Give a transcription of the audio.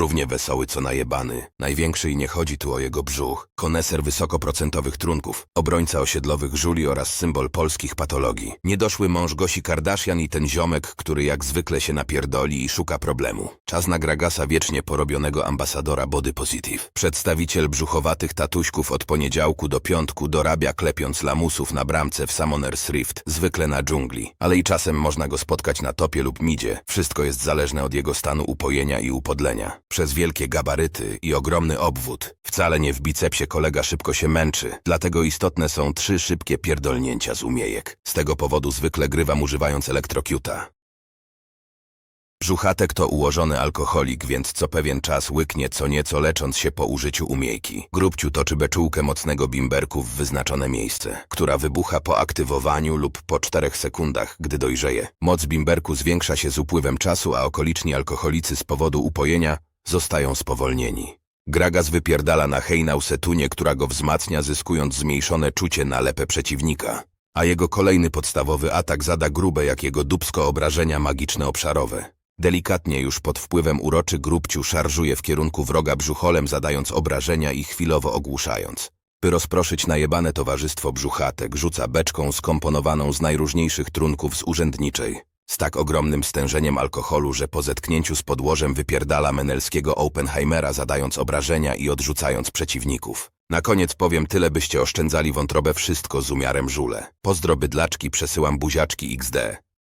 Równie wesoły co najebany. Największy i nie chodzi tu o jego brzuch. Koneser wysokoprocentowych trunków. Obrońca osiedlowych żuli oraz symbol polskich patologii. Niedoszły mąż Gosi Kardashian i ten ziomek, który jak zwykle się napierdoli i szuka problemu. Czas na Gragasa wiecznie porobionego ambasadora Body Positive. Przedstawiciel brzuchowatych tatuśków od poniedziałku do piątku dorabia klepiąc lamusów na bramce w Summoner's Rift, zwykle na dżungli. Ale i czasem można go spotkać na topie lub midzie. Wszystko jest zależne od jego stanu upojenia i upodlenia. Przez wielkie gabaryty i ogromny obwód. Wcale nie w bicepsie kolega szybko się męczy, dlatego istotne są trzy szybkie pierdolnięcia z umiejek. Z tego powodu zwykle grywam używając elektrokiuta. Brzuchatek to ułożony alkoholik, więc co pewien czas łyknie co nieco lecząc się po użyciu umiejki. Grubciu toczy beczułkę mocnego bimberku w wyznaczone miejsce, która wybucha po aktywowaniu lub po czterech sekundach, gdy dojrzeje. Moc bimberku zwiększa się z upływem czasu, a okoliczni alkoholicy z powodu upojenia zostają spowolnieni. Gragas wypierdala na hejnał setunie, która go wzmacnia, zyskując zmniejszone czucie na lepę przeciwnika. A jego kolejny podstawowy atak zada grube jak jego dubsko obrażenia magiczne obszarowe. Delikatnie już pod wpływem uroczy grubciu szarżuje w kierunku wroga brzucholem, zadając obrażenia i chwilowo ogłuszając. By rozproszyć najebane towarzystwo brzuchatek, rzuca beczką skomponowaną z najróżniejszych trunków z urzędniczej. Z tak ogromnym stężeniem alkoholu, że po zetknięciu z podłożem wypierdala menelskiego Oppenheimera, zadając obrażenia i odrzucając przeciwników. Na koniec powiem tyle, byście oszczędzali wątrobę wszystko z umiarem żule. Pozdro bydlaczki, przesyłam buziaczki XD.